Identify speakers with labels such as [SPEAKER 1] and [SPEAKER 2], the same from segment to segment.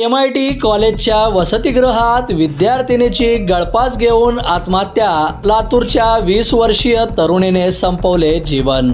[SPEAKER 1] M I T कॉलेजच्या वसतिगृहात विद्यार्थिनीची गळपास घेऊन आत्महत्या लातूरच्या वीस वर्षीय तरुणीने संपवले जीवन.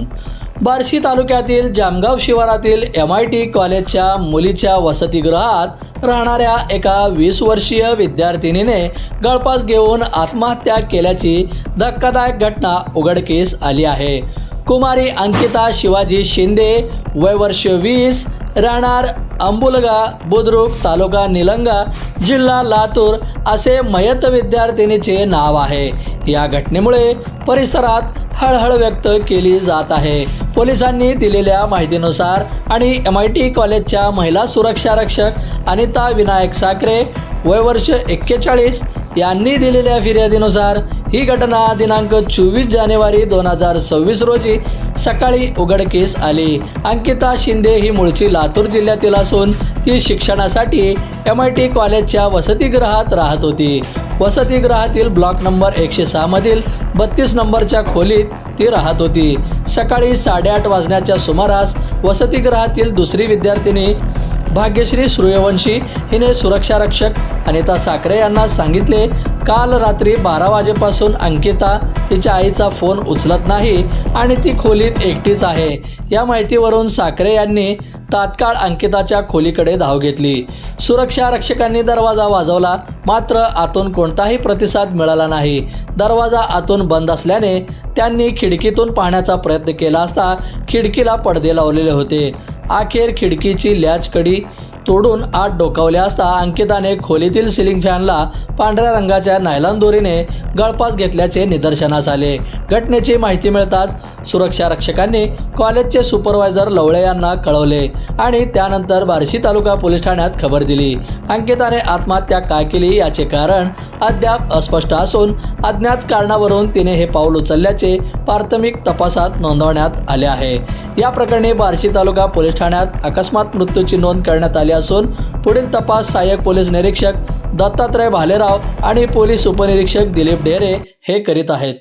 [SPEAKER 1] बार्शी तालुक्यातील जामगाव शिवारातील एम आय टी कॉलेजच्या मुलीच्या वसतिगृहात राहणाऱ्या एका वीस वर्षीय विद्यार्थिनीने गळपास घेऊन आत्महत्या केल्याची धक्कादायक घटना उघडकीस आली आहे. कुमारी अंकिता शिवाजी शिंदे वय वर्ष वीस राहणार अंबुलगा बुद्रुक तालुका निलंगा जिल्हा लातूर असे मयत विद्यार्थिनीचे नाव आहे. या घटनेमुळे परिसरात हळहळ व्यक्त केली जात आहे. पोलिसांनी दिलेल्या माहितीनुसार आणि एम आय टी कॉलेजच्या महिला सुरक्षा रक्षक अनिता विनायक साखरे वय वर्ष एक्केचाळीस यांनी दिलेल्या फिर्यादीनुसार ही घटना दिनांक चोवीस जानेवारी दोन हजार सव्वीस रोजी सकाळी उघडकीस आली. अंकिता शिंदे ही मूळची लातूर जिल्ह्यातील असून ती शिक्षणासाठी एम आय टी कॉलेजच्या वसतिगृहात राहत होती. वसतिगृहातील ब्लॉक नंबर एकशे सहामधील बत्तीस नंबरच्या खोलीत ती राहत होती. सकाळी साडेआठ वाजण्याच्या सुमारास वसतिगृहातील दुसरी विद्यार्थिनी भाग्यश्री सूर्यवंशी हिने सुरक्षा रक्षक अनिता साखरे यांना सांगितले काल रात्री बारा वाजेपासून अंकिता तिच्या आईचा फोन उचलत नाही आणि ती खोलीत एकटीच आहे. या माहितीवरून साखरे यांनी तात्काळ अंकिताच्या खोलीकडे धाव घेतली. सुरक्षा रक्षकांनी दरवाजा वाजवला मात्र आतून कोणताही प्रतिसाद मिळाला नाही. दरवाजा आतून बंद असल्याने त्यांनी खिडकीतून पाहण्याचा प्रयत्न केला असता खिडकीला पडदे लावलेले होते. अखेर खिडकीची लॅच कडी तोडून आत डोकावले असता अंकिताने खोलीतील सिलिंग फॅनला पांढऱ्या रंगाच्या नायलॉन दोरीने गळपास घेतल्याचे निदर्शनास आले. घटनेची माहिती मिळताच सुरक्षा रक्षकांनी कॉलेजचे सुपरवायझर लवळे यांना कळवले आणि त्यानंतर बार्शी तालुका पोलीस ठाण्यात खबर दिली. अंकिताने आत्महत्या का केली याचे कारण अद्याप अस्पष्ट असून अज्ञात कारणावरून तिने हे पाऊल उचलल्याचे प्राथमिक तपासात नोंदवण्यात आले आहे. या प्रकरणी बार्शी तालुका पोलीस ठाण्यात अकस्मात मृत्यूची नोंद करण्यात आली असून पुढील तपास सहाय्यक पोलीस निरीक्षक दत्तात्रय भालेराव आणि पोलीस उपनिरीक्षक दिलीप ढेरे हे करीत आहेत.